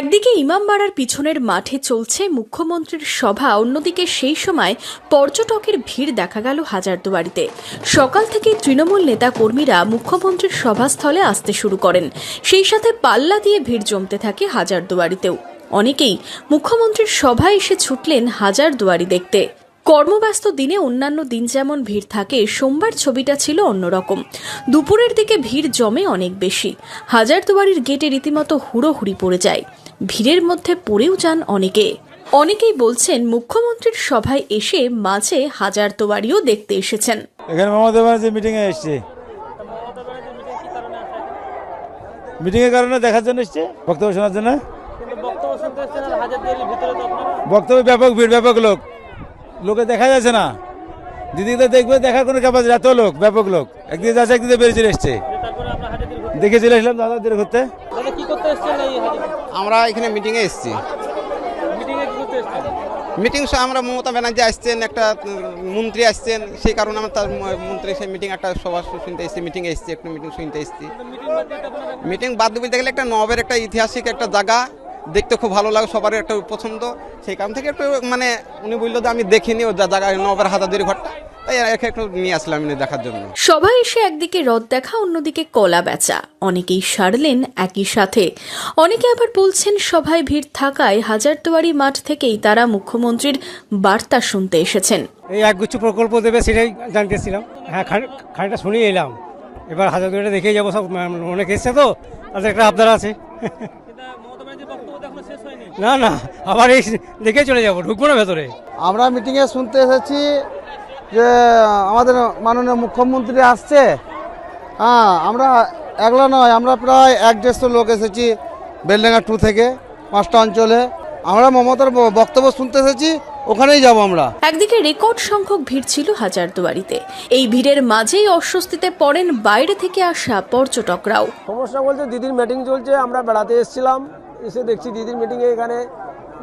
একদিকে ইমামবাড়ার পিছনের মাঠে চলছে মুখ্যমন্ত্রীর সভা, অন্যদিকে সেই সময় পর্যটকের ভিড় দেখা গেল হাজারদুয়ারিতে। সকাল থেকেই তৃণমূল নেতা কর্মীরা মুখ্যমন্ত্রীর সভাস্থলে আসতে শুরু করেন। সেই সাথে পাল্লা দিয়ে ভিড় জমতে থাকে হাজারদুয়ারিতেও। অনেকেই মুখ্যমন্ত্রীর সভায় এসে ছুটলেন হাজারদুয়ারি দেখতে। কর্মব্যস্ত দিনে অন্যান্য দিন যেমন ভিড় থাকে সোমবার ছবিটা ছিল অন্যরকম। দুপুরের দিকে ভিড় জমে অনেক বেশি। হাজারদুয়ারির গেটে রীতিমতো হুড়োহুড়ি পড়ে যায়। ভিড়ের মধ্যে পড়েও যান অনেকে। অনেকেই বলছেন মুখ্যমন্ত্রীর সভায় এসে মাঝে হাজারদুয়ারিও দেখতে এসেছেন। এখানে মমতা ব্যানার্জি মিটিংয়ে এসছে। মিটিংয়ের কারণে দেখার জন্য এসছে? বক্তব্য শোনার জন্য? বক্তব্য শুনতে এসছেন আর হাজার দেড়ের ভিতরে তো আপনারা বক্তব্য ব্যাপক ভিড় ব্যাপক লোক। লোকে দেখা যাচ্ছে না। দিদিকে দেখবে দেখার কোনো ক্যাপাসিটি এত লোক ব্যাপক লোক। একদিকে যাচ্ছে একদিকে বেরিয়ে চলে এসছে। দেখে চলে আসলাম দাদা দিয়ে ঘুরতে আমরা এখানে মিটিংয়ে এসেছি। মিটিংয়ে কি করতে মিটিং আমরা মমতা ব্যানার্জি আসছেন একটা মন্ত্রী আসছেন। সেই কারণে আমরা তার মন্ত্রী সেই মিটিং একটা সভা শুনতে এসেছি মিটিংয়ে এসেছি একটু মিটিং শুনতে এসেছি। মিটিং বাদ দিয়ে আপনারা মিটিং বাদ বলতে গেলে একটা নবের একটা ঐতিহাসিক একটা জায়গা। দেখতে খুব ভালো লাগে সবারই একটা পছন্দ। সেই কারণ থেকে একটু মানে উনি বলল যে আমি দেখিনি ও যা- জায়গায় নবের হাজার ঘরটা। তাই একটু নিয়ে আসলাম এনে দেখার জন্য। সবাই এসে একদিকে রথ দেখা অন্যদিকে কলা বেচা। অনেকেই সারলেন একই সাথে। অনেকে আবার বলছেন সভায় ভিড় থাকায় হাজারদুয়ারি মাঠ থেকেই তারা মুখ্যমন্ত্রীর বার্তা শুনতে এসেছেন। এই একগুচ্ছ প্রকল্প দেবে সেটাই জানতেছিলাম। হ্যাঁ খানি- খানিকটা শুনেই এলাম। এবার হাজার দুটা দেখেই যাব সব মানে অনেক এসছে তো তাদের একটা আবদার আছে কিন্তু মমতা ব্যানার্জির বক্তব্য তো এখনও শেষ হয়নি না না আবার এই দেখে চলে যাব ঢুকবো না ভেতরে। আমরা মিটিংয়ে শুনতে এসেছি যে আমাদের মাননীয় মুখ্যমন্ত্রী আসছে। হ্যাঁ আমরা একলা নয় আমরা প্রায় এক দেড়শো লোক এসেছি বেলডাঙ্গা টু থেকে পাঁচটা অঞ্চলে। আমরা মমতার বক্তব্য শুনতে এসেছি ওখানেই যাব আমরা। একদিকে রেকর্ড সংখ্যক ভিড় ছিল হাজারদুয়ারিতে। এই ভিড়ের মাঝেই অস্বস্তিতে পড়েন বাইরে থেকে আসা পর্যটকরাও। সমস্যা বলতে দিদির মিটিং চলছে আমরা বেড়াতে এসেছিলাম। এসে দেখছি দিদির মিটিংয়ে এখানে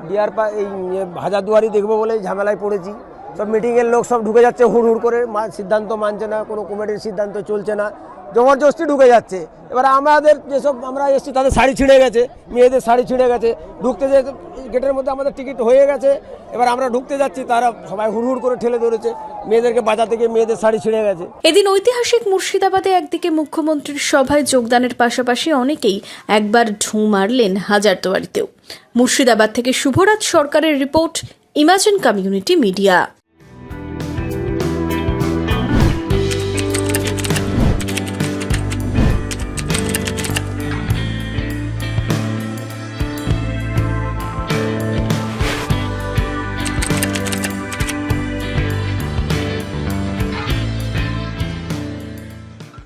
ডিয়ার পা এই ইয়ে হাজারদুয়ারি দেখব বলে ঝামেলায় পড়েছি। সব মিটিংয়ের লোক সব ঢুকে যাচ্ছে হুড় হুড় করে সিদ্ধান্ত মানছে না, কোনো কমিটির সিদ্ধান্ত চলছে না। জবরদস্তি ঢুকে যাচ্ছে। এবার আমাদের যেসব আমরা এসেছি, তাদের শাড়ি ছিঁড়ে গেছে, মেয়েদের শাড়ি ছিঁড়ে গেছে। ঢুকতে যে গেটের মধ্যে আমাদের টিকিট হয়ে গেছে, এবার আমরা ঢুকতে যাচ্ছি, তারা সবাই হুড় হুড় করে ঠেলে ধরেছে, মেয়েদেরকে বাজাতে গিয়ে মেয়েদের শাড়ি ছিঁড়ে গেছে। এদিন ঐতিহাসিক মুর্শিদাবাদে একদিকে মুখ্যমন্ত্রীর সভায় যোগদানের পাশাপাশি অনেকেই একবার ঢু মারলেন হাজারদুয়ারিতেও। মুর্শিদাবাদ থেকে শুভরাজ সরকারের রিপোর্ট, ইমাজিন কমিউনিটি মিডিয়া।